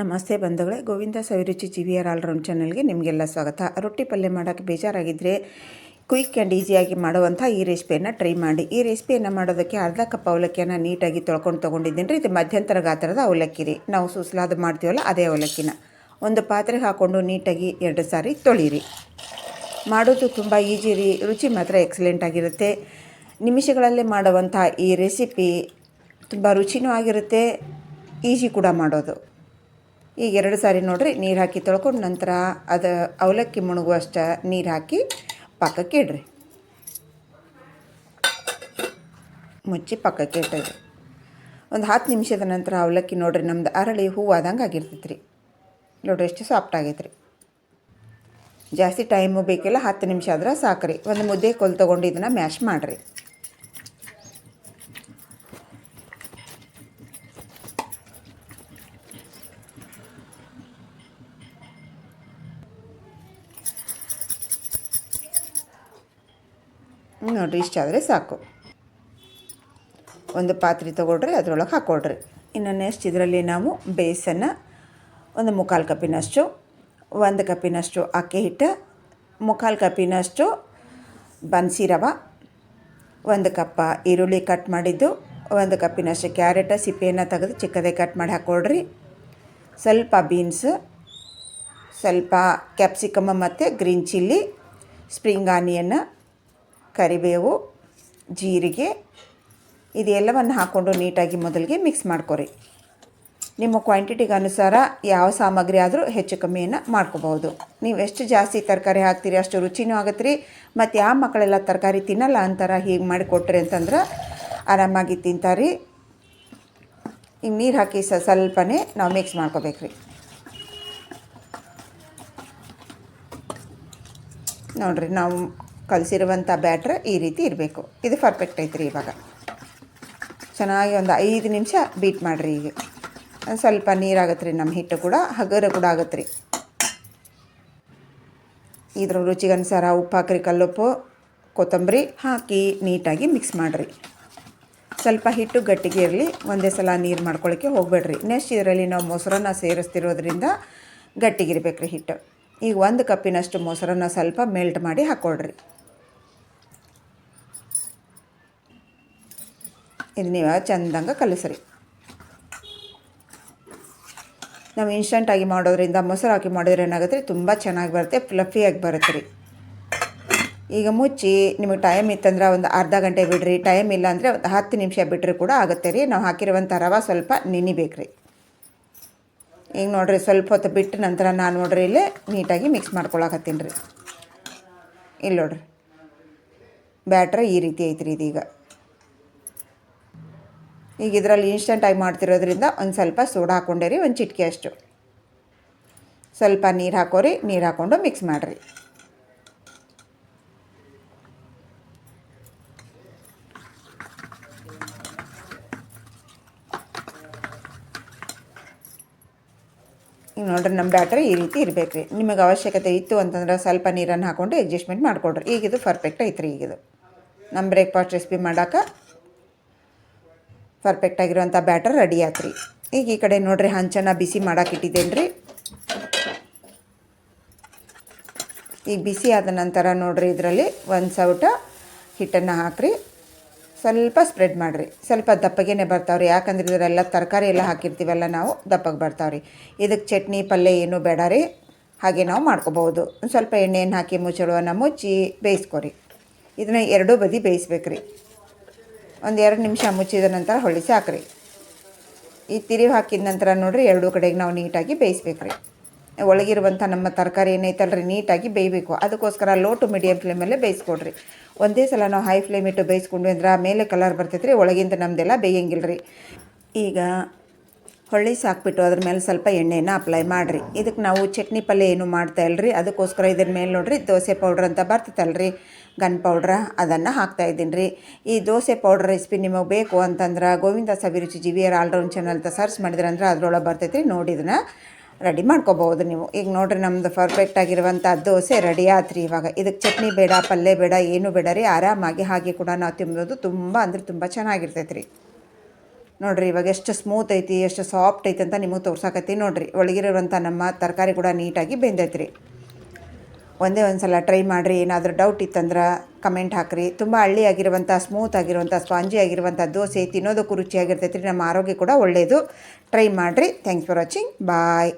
ನಮಸ್ತೆ ಬಂಧುಗಳೇ, Govinda Saviruchi G V R allround ಚಾನಲ್ಗೆ ನಿಮಗೆಲ್ಲ ಸ್ವಾಗತ. ರೊಟ್ಟಿ ಪಲ್ಯ ಮಾಡೋಕ್ಕೆ ಬೇಜಾರಾಗಿದ್ದರೆ ಕ್ವಿಕ್ ಆ್ಯಂಡ್ ಈಸಿಯಾಗಿ ಮಾಡುವಂಥ ಈ ರೆಸಿಪಿಯನ್ನು ಟ್ರೈ ಮಾಡಿ. ಈ ರೆಸಿಪಿಯನ್ನು ಮಾಡೋದಕ್ಕೆ ಅರ್ಧ ಕಪ್ ಅವಲಕ್ಕಿಯನ್ನು ನೀಟಾಗಿ ತೊಳ್ಕೊಂಡು ತೊಗೊಂಡಿದ್ದೀನಿ ರೀ. ಇದು ಮಧ್ಯಂತರ ಗಾತ್ರದ ಅವಲಕ್ಕಿ ರೀ. ನಾವು ಸುಸಲಾದ ಮಾಡ್ತೀವಲ್ಲ, ಅದೇ ಅವಲಕ್ಕಿನ. ಒಂದು ಪಾತ್ರೆಗೆ ಹಾಕ್ಕೊಂಡು ನೀಟಾಗಿ ಎರಡು ಸಾರಿ ತೊಳೀರಿ. ಮಾಡೋದು ತುಂಬ ಈಜಿ ರೀ. ರುಚಿ ಮಾತ್ರ ಎಕ್ಸಲೆಂಟ್ ಆಗಿರುತ್ತೆ. ನಿಮಿಷಗಳಲ್ಲೇ ಮಾಡುವಂಥ ಈ ರೆಸಿಪಿ ತುಂಬ ರುಚಿನೂ ಆಗಿರುತ್ತೆ. ಈಜಿ ಕೂಡ ಮಾಡೋದು. ಈಗ ಎರಡು ಸಾರಿ ನೋಡ್ರಿ, ನೀರು ಹಾಕಿ ತೊಳ್ಕೊಂಡು ನಂತರ ಅದು ಅವಲಕ್ಕಿ ಮುಣುಗುವಷ್ಟ ನೀರು ಹಾಕಿ ಪಕ್ಕಕ್ಕೆ ಇಡ್ರಿ. ಮುಚ್ಚಿ ಪಕ್ಕಕ್ಕೆ ಇಟ್ಟಿರಿ ಒಂದು ಹತ್ತು ನಿಮಿಷದ ನಂತರ ಅವಲಕ್ಕಿ ನೋಡ್ರಿ, ನಮ್ದು ಅರಳಿ ಹೂವು ಆದಂಗೆ ಆಗಿರ್ತೈತೆ ರೀ ನೋಡ್ರಿ ಎಷ್ಟು ಸಾಫ್ಟ್ ಆಗೈತೆ ರೀ ಜಾಸ್ತಿ ಟೈಮು ಬೇಕಿಲ್ಲ, ಹತ್ತು ನಿಮಿಷ ಆದ್ರೆ ಸಾಕ್ರಿ. ಒಂದು ಮುದ್ದೆ ಕೊಲ್ ತೊಗೊಂಡು ಇದನ್ನು ಮ್ಯಾಶ್ ಮಾಡಿರಿ. ನೋಡಿರಿ ಇಷ್ಟಾದರೆ ಸಾಕು. ಒಂದು ಪಾತ್ರೆ ತೊಗೊಳ್ರಿ, ಅದರೊಳಗೆ ಹಾಕ್ಕೊಳ್ರಿ ಇನ್ನು ನೆಕ್ಸ್ಟ್ ಇದರಲ್ಲಿ ನಾವು ಬೇಸನ್ನು ಒಂದು ಮುಕ್ಕಾಲು ಕಪ್ಪಿನಷ್ಟು, ಒಂದು ಕಪ್ಪಿನಷ್ಟು ಅಕ್ಕಿ ಹಿಟ್ಟು, ಮುಕ್ಕಾಲು ಕಪ್ಪಿನಷ್ಟು ಬನ್ಸಿ ರವೆ, ಒಂದು ಕಪ್ಪ ಈರುಳ್ಳಿ ಕಟ್ ಮಾಡಿದ್ದು, ಒಂದು ಕಪ್ಪಿನಷ್ಟು ಕ್ಯಾರೆಟ ಸಿಪ್ಪೆಯನ್ನು ತೆಗೆದು ಚಿಕ್ಕದೇ ಕಟ್ ಮಾಡಿ ಹಾಕ್ಕೊಳ್ರಿ ಸ್ವಲ್ಪ ಬೀನ್ಸ್ ಸ್ವಲ್ಪ ಕ್ಯಾಪ್ಸಿಕಮ್ ಮತ್ತು ಗ್ರೀನ್ ಚಿಲ್ಲಿ ಸ್ಪ್ರಿಂಗ್ ಆನಿಯನ್ನ ಕರಿಬೇವು, ಜೀರಿಗೆ, ಇದೆಲ್ಲವನ್ನು ಹಾಕ್ಕೊಂಡು ನೀಟಾಗಿ ಮೊದಲಿಗೆ ಮಿಕ್ಸ್ ಮಾಡ್ಕೊರಿ. ನಿಮ್ಮ ಕ್ವಾಂಟಿಟಿಗೆ ಅನುಸಾರ ಯಾವ ಸಾಮಗ್ರಿ ಆದರೂ ಹೆಚ್ಚು ಕಮ್ಮಿಯನ್ನು ಮಾಡ್ಕೋಬಹುದು. ನೀವು ಎಷ್ಟು ಜಾಸ್ತಿ ತರಕಾರಿ ಹಾಕ್ತೀರಿ, ಅಷ್ಟು ರುಚಿನೂ ಆಗತ್ತೆ ರೀ. ಮತ್ತು ಯಾವ ಮಕ್ಕಳೆಲ್ಲ ತರಕಾರಿ ತಿನ್ನಲ್ಲ ಅಂತಾರ, ಹೀಗೆ ಮಾಡಿ ಕೊಟ್ರಿ ಅಂತಂದ್ರೆ ಆರಾಮಾಗಿ ತಿಂತಾರೆ. ಈಗ ನೀರು ಹಾಕಿ ಸ ಸ್ವಲ್ಪನೇ ನಾವು ಮಿಕ್ಸ್ ಮಾಡ್ಕೋಬೇಕ್ರಿ ನೋಡಿರಿ, ನಾವು ಕಲಸಿರುವಂಥ ಬ್ಯಾಟ್ರ್ ಈ ರೀತಿ ಇರಬೇಕು. ಇದು ಪರ್ಫೆಕ್ಟ್ ರೀ ಇವಾಗ. ಚೆನ್ನಾಗಿ ಒಂದು ಐದು ನಿಮಿಷ ಬೀಟ್ ಮಾಡಿರಿ ಈಗ. ಸ್ವಲ್ಪ ನೀರಾಗತ್ತೆ ರೀ ನಮ್ಮ ಹಿಟ್ಟು ಕೂಡ, ಹಗರ ಕೂಡ ಆಗತ್ತೆ ರೀ ಇದ್ರ ರುಚಿಗೆ ಅನುಸಾರ ಉಪ್ಪು ಹಾಕ್ರಿ, ಕಲ್ಲುಪ್ಪು, ಕೊತ್ತಂಬರಿ ಹಾಕಿ ನೀಟಾಗಿ ಮಿಕ್ಸ್ ಮಾಡಿರಿ. ಸ್ವಲ್ಪ ಹಿಟ್ಟು ಗಟ್ಟಿಗೆ ಇರಲಿ, ಒಂದೇ ಸಲ ನೀರು ಮಾಡ್ಕೊಳ್ಳೋಕ್ಕೆ ಹೋಗ್ಬೇಡ್ರಿ. ನೆಕ್ಸ್ಟ್ ಇದರಲ್ಲಿ ನಾವು ಮೊಸರನ್ನ ಸೇರಿಸ್ತಿರೋದ್ರಿಂದ ಗಟ್ಟಿಗಿರ್ಬೇಕು ರೀ ಹಿಟ್ಟು. ಈಗ ಒಂದು ಕಪ್ಪಿನಷ್ಟು ಮೊಸರನ್ನ ಸ್ವಲ್ಪ ಮೆಲ್ಟ್ ಮಾಡಿ ಹಾಕ್ಕೊಳ್ರಿ ಇದು ನೀವು ಚೆಂದಂಗೆ ಕಲಿಸ್ರಿ. ನಾವು ಇನ್ಸ್ಟಂಟಾಗಿ ಮಾಡೋದ್ರಿಂದ ಮೊಸರು ಹಾಕಿ ಮಾಡಿದ್ರೆ ಏನಾಗುತ್ತೆ ರೀ? ತುಂಬ ಚೆನ್ನಾಗಿ ಬರುತ್ತೆ ಫ್ಲಫಿಯಾಗಿ ಬರುತ್ತೆ ರೀ. ಈಗ ಮುಚ್ಚಿ, ನಿಮಗೆ ಟೈಮ್ ಇತ್ತಂದ್ರೆ ಒಂದು ಅರ್ಧ ಗಂಟೆ ಬಿಡ್ರಿ. ಟೈಮ್ ಇಲ್ಲ ಅಂದರೆ ಒಂದು ಹತ್ತು ನಿಮಿಷ ಬಿಟ್ಟರೆ ಕೂಡ ಆಗುತ್ತೆ ರೀ. ನಾವು ಹಾಕಿರುವಂಥ ರವೆ ಸ್ವಲ್ಪ ನೆನಿಬೇಕು ರೀ. ಈಗ ನೋಡಿರಿ, ಸ್ವಲ್ಪ ಹೊತ್ತು ಬಿಟ್ಟ ನಂತರ ನಾನು ನೋಡ್ರಿ, ಇಲ್ಲೇ ನೀಟಾಗಿ ಮಿಕ್ಸ್ ಮಾಡ್ಕೊಳಕತ್ತೀನಿ ರೀ. ಇಲ್ಲಿ ನೋಡ್ರಿ. ಬ್ಯಾಟ್ರ ಈ ರೀತಿ ಐತ್ರಿ ಇದೀಗ. ಈಗ ಇದರಲ್ಲಿ ಇನ್ಸ್ಟೆಂಟಾಗಿ ಮಾಡ್ತಿರೋದ್ರಿಂದ ಒಂದು ಸ್ವಲ್ಪ ಸೋಡಾ ರೀ, ಒಂದು ಚಿಟಿಕೆ ಅಷ್ಟು. ಸ್ವಲ್ಪ ನೀರು ಹಾಕೋರಿ, ನೀರು ಹಾಕ್ಕೊಂಡು ಮಿಕ್ಸ್ ಮಾಡಿರಿ. ಈಗ ನೋಡ್ರಿ ನಮ್ಮ ಬ್ಯಾಟ್ರ್ ಈ ರೀತಿ ಇರಬೇಕು ರೀ ನಿಮಗೆ ಅವಶ್ಯಕತೆ ಇತ್ತು ಅಂತಂದ್ರೆ ಸ್ವಲ್ಪ ನೀರನ್ನು ಹಾಕ್ಕೊಂಡು ಅಡ್ಜಸ್ಟ್ಮೆಂಟ್ ಮಾಡಿಕೊಡ್ರಿ. ಈಗಿದು ಪರ್ಫೆಕ್ಟ್ ಐತ್ರಿ ಈಗಿದು ನಮ್ಮ ಬ್ರೇಕ್ಫಾಸ್ಟ್ ರೆಸಿಪಿ ಮಾಡೋಕೆ ಪರ್ಫೆಕ್ಟ್ ಆಗಿರುವಂಥ ಬ್ಯಾಟರ್ ರೆಡಿ ಆತ್ರಿ. ಈಗ ಈ ಕಡೆ ನೋಡ್ರಿ ಹಂಚನ ಬಿಸಿ ಮಾಡಕ್ಕೆ ಇಟ್ಟಿದ್ದೇನೆ ರೀ ಈಗ ಬಿಸಿ ಆದ ನಂತರ ನೋಡ್ರಿ ಇದರಲ್ಲಿ ಒಂದು ಸೌಟ ಹಿಟ್ಟನ್ನು ಹಾಕ್ರಿ. ಸ್ವಲ್ಪ ಸ್ಪ್ರೆಡ್ ಮಾಡಿರಿ. ಸ್ವಲ್ಪ ದಪ್ಪಗೇನೆ ಬರ್ತಾವ್ರಿ. ಯಾಕಂದ್ರೆ ಇದರೆಲ್ಲ ತರಕಾರಿ ಎಲ್ಲ ಹಾಕಿರ್ತೀವಲ್ಲ ನಾವು, ದಪ್ಪಗೆ ಬರ್ತಾವ್ರಿ. ಇದಕ್ಕೆ ಚಟ್ನಿ, ಪಲ್ಯ ಏನೂ ಬೇಡ ರೀ. ಹಾಗೆ ನಾವು ಮಾಡ್ಕೋಬಹುದು. ಸ್ವಲ್ಪ ಎಣ್ಣೆಯನ್ನು ಹಾಕಿ ಮುಚ್ಚಳವನ್ನು ಮುಚ್ಚಿ ಬೇಯಿಸ್ಕೊರಿ. ಇದನ್ನ ಎರಡೂ ಬದಿ ಬೇಯಿಸ್ಬೇಕ್ರಿ. ಒಂದು ಎರಡು ನಿಮಿಷ ಮುಚ್ಚಿದ ನಂತರ ಹೊಳಿಸಿ ಹಾಕ್ರಿ ಈ ತಿರುವಿ ಹಾಕಿದ ನಂತರ ನೋಡಿರಿ ಎರಡೂ ಕಡೆಗೆ ನಾವು ನೀಟಾಗಿ ಬೇಯಿಸ್ಬೇಕ್ರಿ. ಒಳಗಿರುವಂಥ ನಮ್ಮ ತರಕಾರಿ ಏನೈತಲ್ರಿ, ನೀಟಾಗಿ ಬೇಯಬೇಕು. ಅದಕ್ಕೋಸ್ಕರ ಲೋ ಟು ಮೀಡಿಯಮ್ ಫ್ಲೇಮಲ್ಲೇ ಬೇಯಿಸ್ಕೊಡ್ರಿ. ಒಂದೇ ಸಲ ನಾವು ಹೈ ಫ್ಲೇಮ್ ಇಟ್ಟು ಬೇಯಿಸ್ಕೊಂಡ್ವಿ ಅಂದ್ರೆ ಮೇಲೆ ಕಲರ್ ಬರ್ತೈತೆ ರೀ ಒಳಗಿಂದ ನಮ್ಮದೆಲ್ಲ ಬೇಯಂಗಿಲ್ಲ ರೀ ಈಗ ಹೊಳ್ಳಿ ಸಾಕ್ಬಿಟ್ಟು ಅದ್ರ ಮೇಲೆ ಸ್ವಲ್ಪ ಎಣ್ಣೆನ ಅಪ್ಲೈ ಮಾಡಿರಿ. ಇದಕ್ಕೆ ನಾವು ಚಟ್ನಿ ಪಲ್ಯ ಏನು ಮಾಡ್ತಾ ಇಲ್ರಿ? ಅದಕ್ಕೋಸ್ಕರ ಇದ್ರ ಮೇಲೆ ನೋಡಿರಿ ದೋಸೆ ಪೌಡ್ರ್ ಅಂತ ಬರ್ತೈತಲ್ರಿ. ಗನ್ ಪೌಡ್ರ ಅದನ್ನು ಹಾಕ್ತಾ ಇದ್ದೀನಿ ರೀ ಈ ದೋಸೆ ಪೌಡ್ರ್ ರೆಸಿಪಿ ನಿಮಗೆ ಬೇಕು ಅಂತಂದ್ರೆ Govinda Saviruchi G V R all round channel ಅಂತ ಸರ್ಚ್ ಮಾಡಿದ್ರೆ ಅಂದ್ರೆ ಅದ್ರೊಳಗೆ ಬರ್ತೈತೆ ರೀ ನೋಡಿ ಇದನ್ನು ರೆಡಿ ಮಾಡ್ಕೋಬೋದು ನೀವು. ಈಗ ನೋಡಿರಿ ನಮ್ಮದು ಪರ್ಫೆಕ್ಟ್ ಆಗಿರುವಂಥ ದೋಸೆ ರೆಡಿ ಆತ್ರಿ ಇವಾಗ. ಇದಕ್ಕೆ ಚಟ್ನಿ ಬೇಡ, ಪಲ್ಯ ಬೇಡ, ಏನು ಬೇಡ ರೀ? ಆರಾಮಾಗಿ ಹಾಗೆ ಕೂಡ ನಾವು ತಿನ್ನೋದು ತುಂಬ ಅಂದರೆ ತುಂಬ ಚೆನ್ನಾಗಿರ್ತೈತೆ ರೀ ನೋಡಿರಿ, ಇವಾಗ ಎಷ್ಟು ಸ್ಮೂತ್ ಐತಿ, ಎಷ್ಟು ಸಾಫ್ಟ್ ಐತಿ ಅಂತ ನಿಮಗೆ ತೋರ್ಸಾಕತ್ತಿ ನೋಡಿರಿ. ಒಳಗಿರುವಂಥ ನಮ್ಮ ತರಕಾರಿ ಕೂಡ ನೀಟಾಗಿ ಬೆಂದೈತಿ ರೀ ಒಂದೇ ಒಂದು ಸಲ ಟ್ರೈ ಮಾಡಿರಿ, ಏನಾದರೂ ಡೌಟ್ ಇತ್ತಂದ್ರೆ ಕಮೆಂಟ್ ಹಾಕಿರಿ. ತುಂಬ ಹಳ್ಳಿ ಆಗಿರುವಂಥ ಸ್ಮೂತ್ ಆಗಿರುವಂಥ ಸ್ಪಾಂಜಿ ಆಗಿರುವಂಥ ದೋಸೆ ತಿನ್ನೋದಕ್ಕೂ ರುಚಿಯಾಗಿರ್ತೈತೆ ರೀ ನಮ್ಮ ಆರೋಗ್ಯ ಕೂಡ ಒಳ್ಳೆಯದು ಟ್ರೈ ಮಾಡಿರಿ. Thanks for watching bye